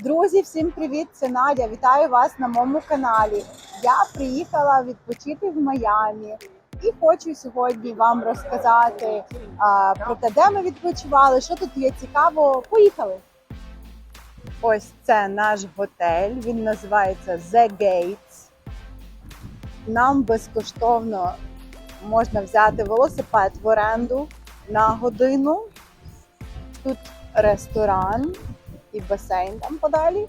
Друзі, всім привіт! Це Надя. Вітаю вас на моєму каналі. Я приїхала відпочити в Майамі і хочу сьогодні вам розказати а, про те, де ми відпочивали, що тут є цікаво. Поїхали! Ось це наш готель. Він називається The Gates. Нам безкоштовно можна взяти велосипед в оренду на годину. Тут ресторан і басейн там подалі.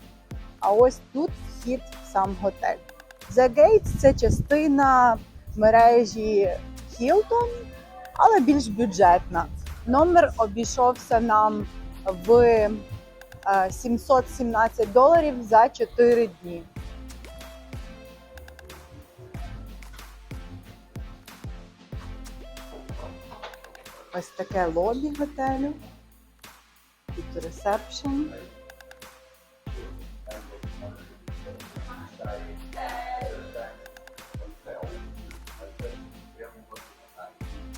А ось тут вхід в сам готель. The Gates – це частина мережі Hilton, але більш бюджетна. Номер обійшовся нам в е, 717 доларів за 4 дні. Ось таке лобі готелю. Тут ресепшн.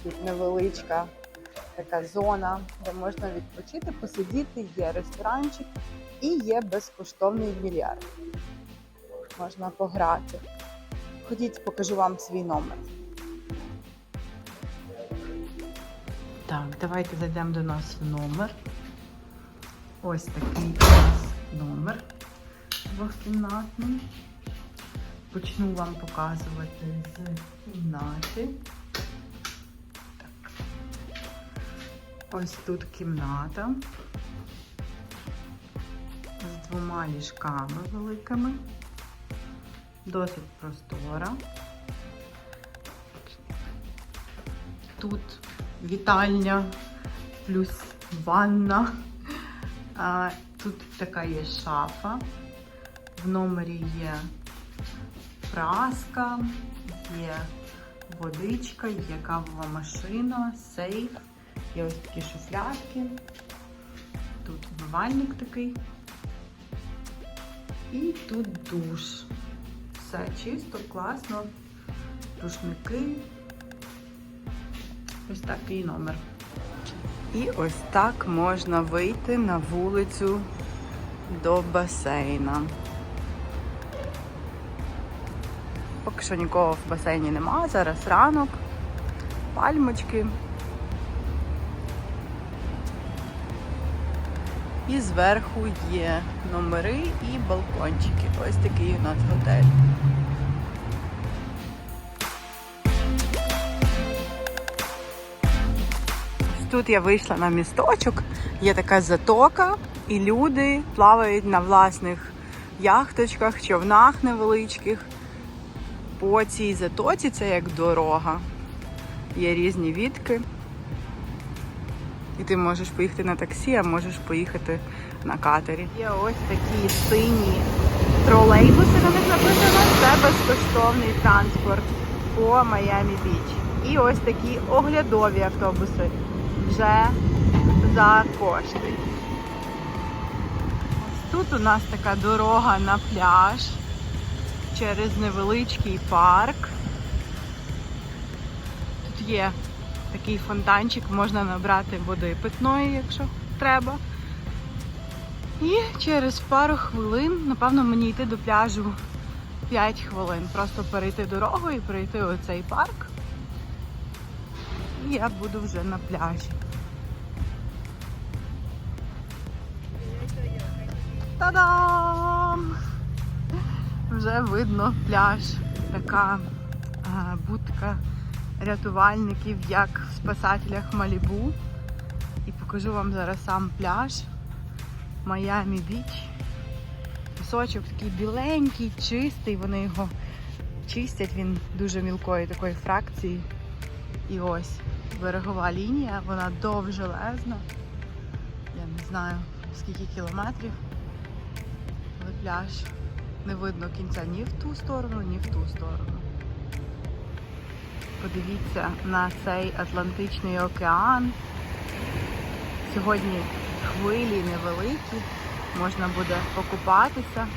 Тут невеличка така зона, де можна відпочити, посидіти, є ресторанчик і є безкоштовний більярд. Можна пограти. Ходіть, покажу вам свій номер. Так, давайте зайдемо до нас в номер. Ось такий у нас номер двохкімнатний. Почну вам показувати з кімнати. Ось тут кімната з двома ліжками великими. Досить простора. Тут вітальня плюс ванна. Тут така є шафа. В номері є праска, є водичка, є кавова машина, сейф, є ось такі шуфлядки. Тут умивальник такий. І тут душ. Все чисто, класно. Рушники. Ось такий номер. І ось так можна вийти на вулицю до басейна. Поки що нікого в басейні нема, зараз ранок, пальмочки. І зверху є номери і балкончики. Ось такий у нас готель. Тут я вийшла на місточок, є така затока, і люди плавають на власних яхточках, човнах невеличких. По цій затоці це як дорога. Є різні відки. І ти можеш поїхати на таксі, а можеш поїхати на катері. Є ось такі сині тролейбуси, на них написано. Це безкоштовний транспорт по Майамі Біч. І ось такі оглядові автобуси вже за кошти. Ось тут у нас така дорога на пляж через невеличкий парк. Тут є такий фонтанчик, можна набрати води питної, якщо треба. І через пару хвилин, напевно, мені йти до пляжу 5 хвилин. Просто перейти дорогу і пройти оцей парк. І я буду вже на пляжі. Та-дам! Вже видно пляж. Така а, будка рятувальників, як в спасателях Малібу. І покажу вам зараз сам пляж. Майамі Біч. Пісочок такий біленький, чистий, вони його чистять, він дуже мілкої такої фракції. І ось берегова лінія, вона довжелезна. Я не знаю скільки кілометрів. Але пляж не видно кінця ні в ту сторону, ні в ту сторону. Подивіться на цей Атлантичний океан. Сьогодні хвилі невеликі, можна буде покупатися.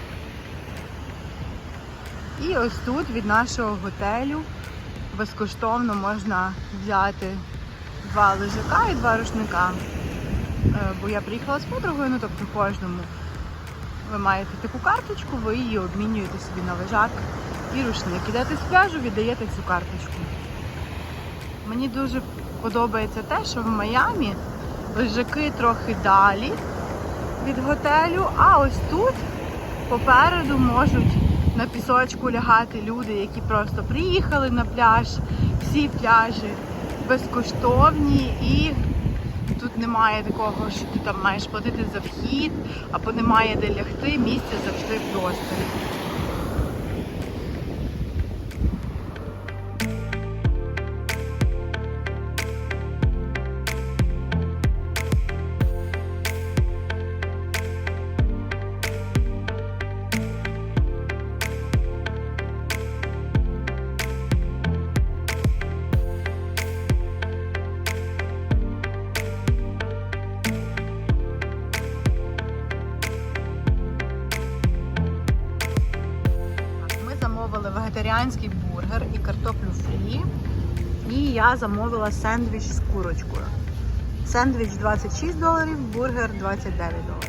І ось тут від нашого готелю безкоштовно можна взяти два лежака і два рушника. Е, Бо я приїхала з подругою, ну тобто кожному Ви маєте таку карточку, ви її обмінюєте собі на лежак і рушник. Ідете з пляжу, віддаєте цю карточку. Мені дуже подобається те, що в Майамі лежаки трохи далі від готелю, а ось тут попереду можуть на пісочку лягати люди, які просто приїхали на пляж. Всі пляжі безкоштовні і тут немає такого, що ти там маєш платити за вхід або немає де лягти, місце завжди в просторі. Замовила сендвіч з курочкою. Сендвіч 26 доларів, бургер 29 доларів.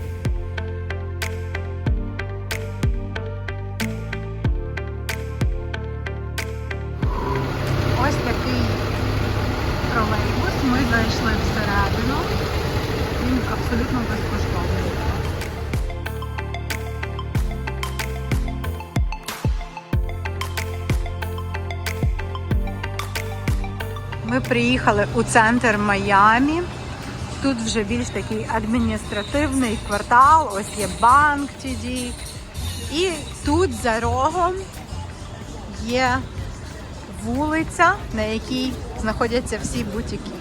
Приїхали у центр Майамі. Тут вже більш такий адміністративний квартал. Ось є банк TD. І тут за рогом є вулиця, на якій знаходяться всі бутіки.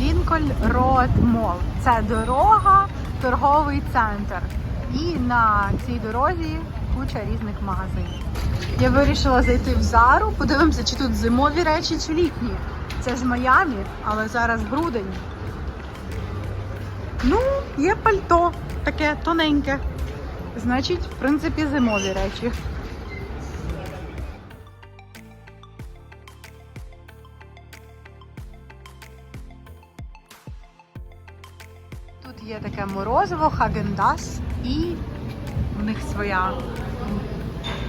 Лінкольн Род Мол. Це дорога, торговий центр. І на цій дорозі куча різних магазинів. Я вирішила зайти в Зару, подивимося, чи тут зимові речі, чи літні. Це ж Майамі, але зараз грудень. Ну, є пальто, таке тоненьке. Значить, в принципі, зимові речі. Є таке морозиво, Хагендас, і в них своя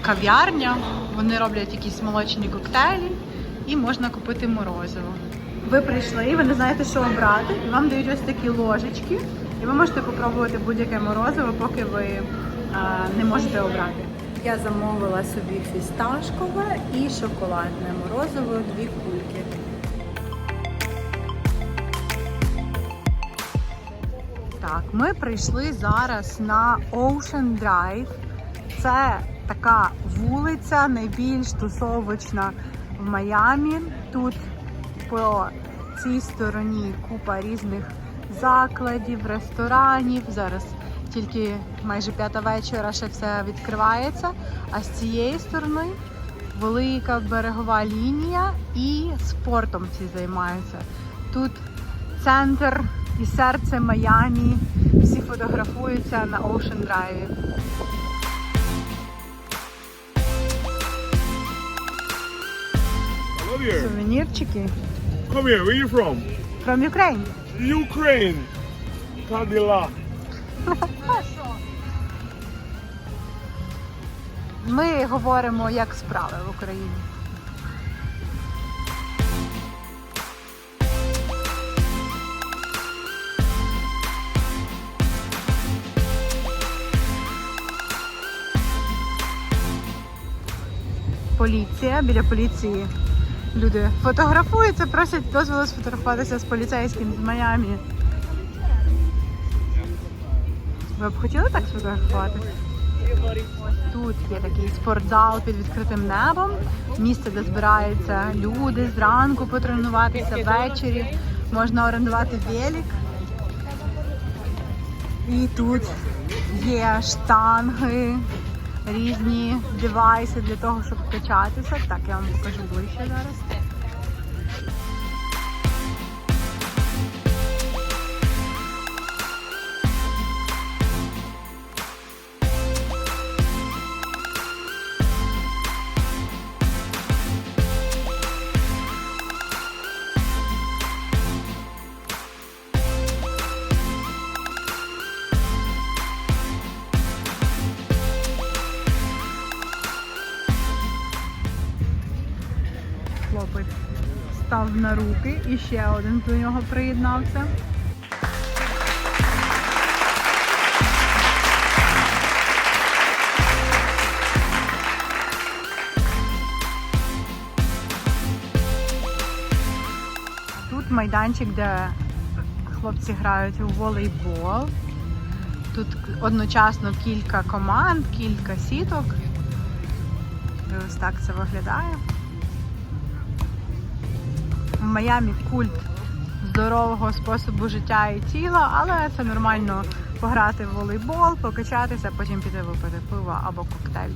кав'ярня. Вони роблять якісь молочні коктейлі і можна купити морозиво. Ви прийшли, ви не знаєте, що обрати, і вам дають ось такі ложечки, і ви можете попробувати будь-яке морозиво, поки ви а, не можете обрати. Я замовила собі фісташкове і шоколадне морозиво, дві кульки. Ми прийшли зараз на Ocean Drive. Це така вулиця, найбільш тусовочна в Майамі. Тут по цій стороні купа різних закладів, ресторанів. Зараз тільки майже п'ята вечора ще все відкривається. А з цієї сторони велика берегова лінія і спортом всі займаються. Тут центр і серце Майамі. Всі фотографуються на Ocean Drive. Сувенірчики. Come here. Where you from? From Ukraine. Ukraine. Cadillac. Ми говоримо, як справи в Україні. Поліція, біля поліції люди фотографуються, просять дозволу сфотографуватися з поліцейським з Майамі. Ви б хотіли так сфотографувати? Тут є такий спортзал під відкритим небом, місце, де збираються люди зранку потренуватися ввечері. Можна орендувати велик. І тут є штанги, різні девайси для того, щоб качатися. Так, я вам покажу ближче зараз. Хлопець став на руки і ще один до нього приєднався. Тут майданчик, де хлопці грають у волейбол. Тут одночасно кілька команд, кілька сіток. І ось так це виглядає. Майамі культ здорового способу життя і тіла, але це нормально пограти в волейбол, покачатися, потім піти випити пиво або коктейль.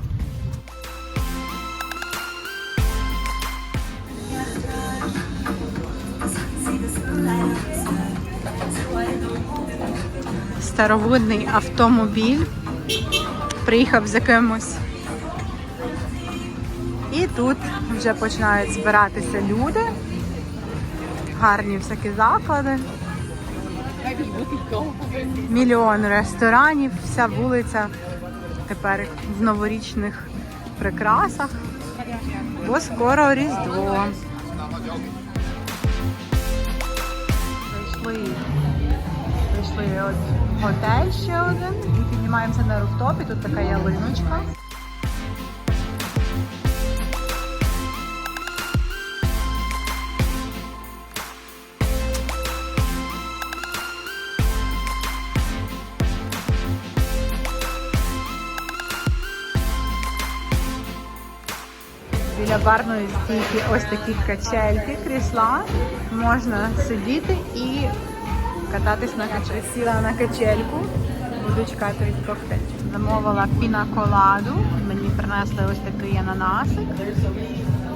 Старовинний автомобіль приїхав за кимось. І тут вже починають збиратися люди. Гарні всякі заклади. Мільйон ресторанів, вся вулиця тепер в новорічних прикрасах. Бо скоро Різдво. Прийшли, прийшли от готель ще один і піднімаємося на руфтопі. Тут така ялиночка. Барної стійки ось такі качельки, крісла. Можна сидіти і кататись на качельці. Сіла на качельку, буду чекати від коктейль. Замовила пінаколаду. Мені принесли ось такий ананасик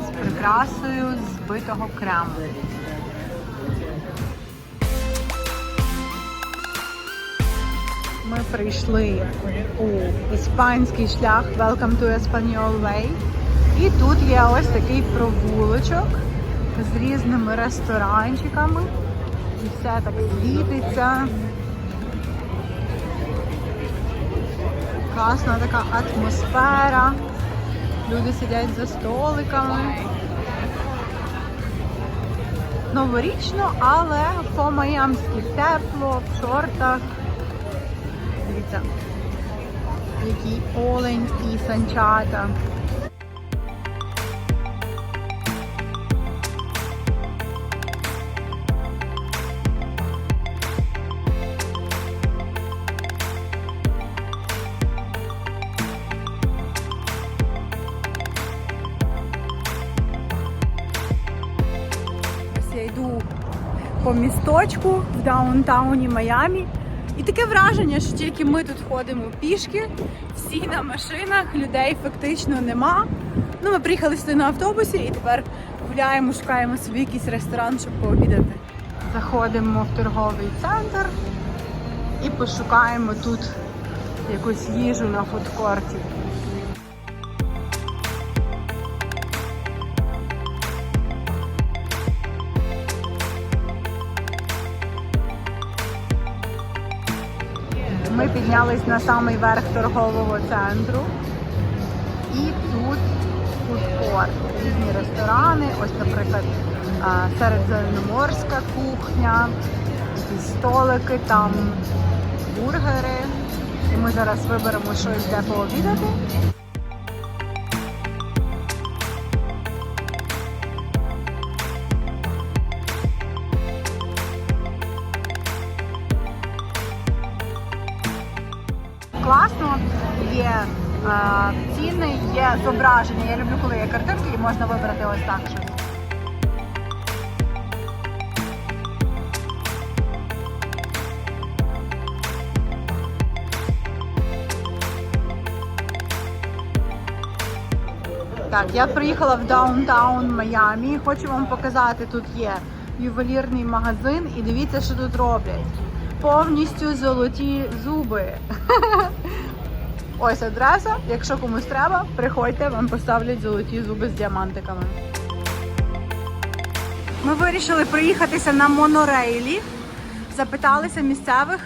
з прикрасою збитого крему. Ми прийшли у іспанський шлях Welcome to Espanol Way. І тут є ось такий провулочок з різними ресторанчиками. І все так світиться. Класна така атмосфера. Люди сидять за столиками. Новорічно, але по-майамськи тепло, в шортах. Дивіться, який олень і санчата. По місточку в даунтауні Майамі. І таке враження, що тільки ми тут ходимо пішки, всі на машинах, людей фактично нема. Ну, ми приїхали сюди на автобусі і тепер гуляємо, шукаємо собі якийсь ресторан, щоб пообідати. Заходимо в торговий центр і пошукаємо тут якусь їжу на фудкорті. Піднялись на самий верх торгового центру. І тут фудкорт, різні ресторани. Ось, наприклад, середземноморська кухня, якісь столики, там бургери. І ми зараз виберемо щось де пообідати. Класно, є е, ціни, є зображення. Я люблю, коли є картинки і можна вибрати ось так щось. Так, я приїхала в даунтаун Майамі. Хочу вам показати, тут є ювелірний магазин і дивіться, що тут роблять. Повністю золоті зуби. Ось адреса. Якщо комусь треба, приходьте, вам поставлять золоті зуби з діамантиками. Ми вирішили проїхатися на монорейлі. Запиталися місцевих.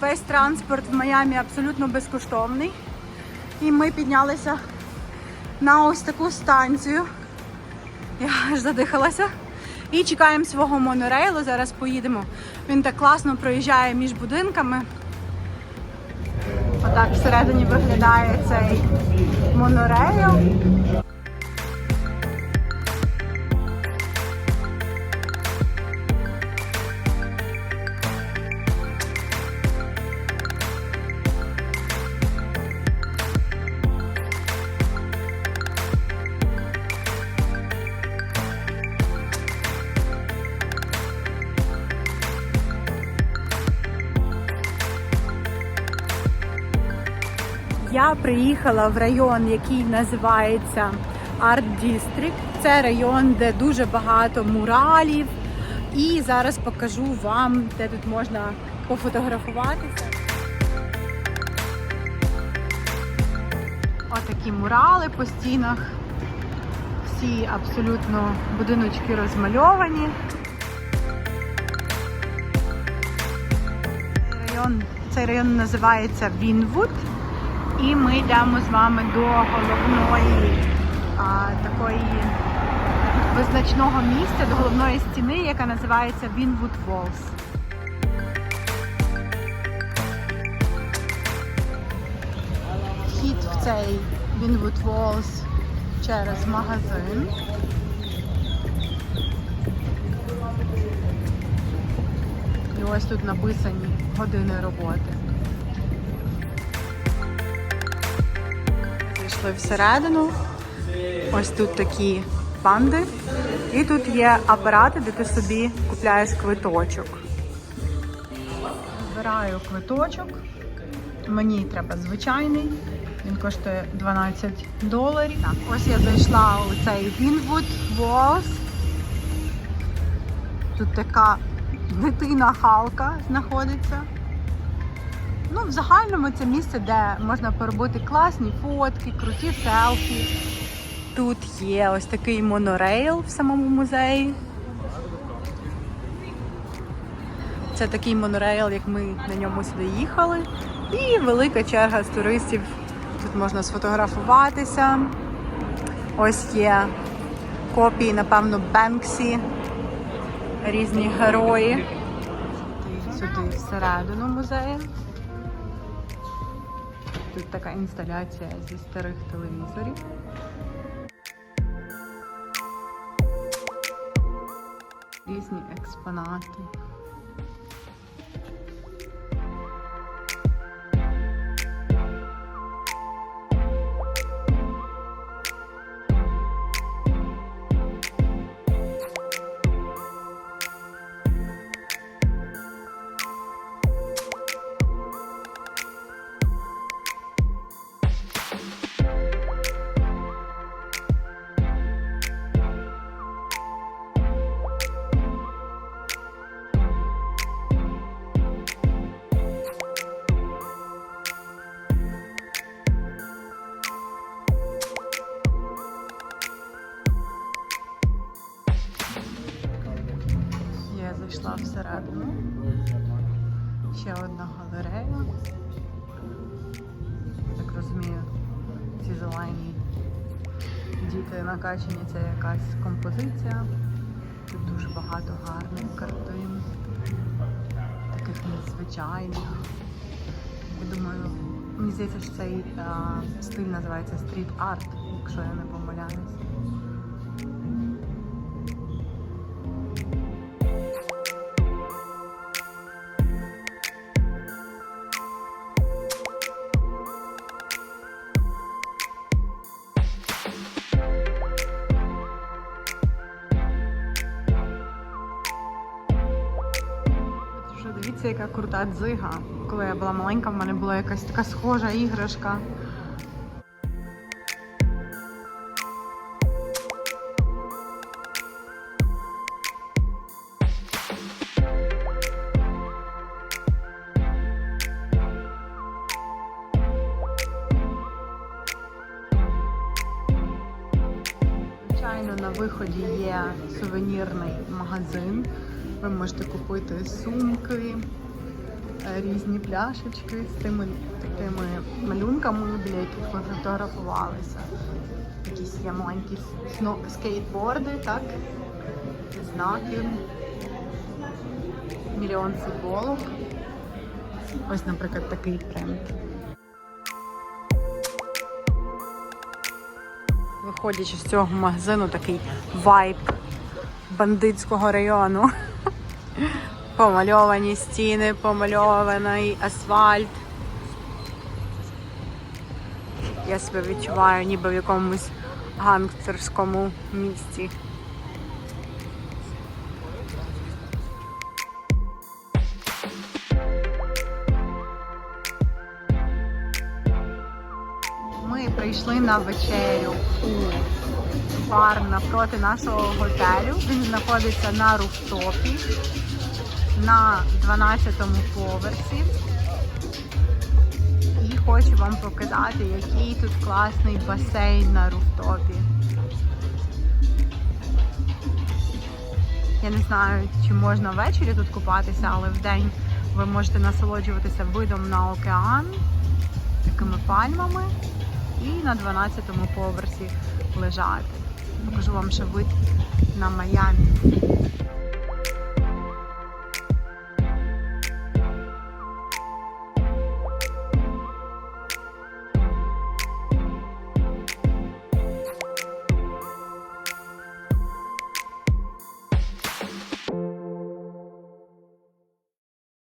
Весь транспорт в Майамі абсолютно безкоштовний. І ми піднялися на ось таку станцію. Я аж задихалася. І чекаємо свого монорейлу. Зараз поїдемо. Він так класно проїжджає між будинками. Отак всередині виглядає цей монорейл. Я приїхала в район, який називається Арт Дістрикт. Це район, де дуже багато муралів. І зараз покажу вам, де тут можна пофотографуватися. Отакі мурали по стінах. Всі абсолютно будиночки розмальовані. Цей район називається Вінвуд. І ми йдемо з вами до головної а, такої визначного місця, до головної стіни, яка називається Вінвуд Волс. Вхід в цей Вінвуд Волс через магазин. І ось тут написані години роботи. Зайшли всередину. Ось тут такі панди. І тут є апарати, де ти собі купляєш квиточок. Збираю квиточок. Мені треба звичайний. Він коштує 12 доларів. Так, ось я зайшла у цей Вінвуд Волс. Тут така дитина Халка знаходиться. Ну, в загальному це місце, де можна поробити класні фотки, круті селфі. Тут є ось такий монорейл в самому музеї. Це такий монорейл, як ми на ньому сюди їхали. І велика черга з туристів. Тут можна сфотографуватися. Ось є копії, напевно, Бенксі, різні герої. Сюди всередину музею. Тут така інсталяція зі старих телевізорів. Різні експонати. Діти це якась композиція. Тут дуже багато гарних картин, таких незвичайних. Думаю, мені здається, що цей а, стиль називається стріт арт, якщо я не помиляюсь. Крута дзига. Коли я була маленька, в мене була якась така схожа іграшка. На виході є сувенірний магазин. Ви можете купити сумки, різні пляшечки з тими такими малюнками, біля яких ви фотографувалися. Якісь є маленькі скейтборди, так? Знаки. Мільйон футболок. Ось, наприклад, такий тренд. Виходячи з цього магазину, такий вайб бандитського району. Помальовані стіни, помальований асфальт. Я себе відчуваю ніби в якомусь гангстерському місті. Ми прийшли на вечерю у бар напроти нашого готелю. Він знаходиться на руфтопі на 12-му поверсі. І хочу вам показати, який тут класний басейн на руфтопі. Я не знаю, чи можна ввечері тут купатися, але вдень ви можете насолоджуватися видом на океан, такими пальмами і на 12-му поверсі лежати. Покажу вам ще вид на Майамі.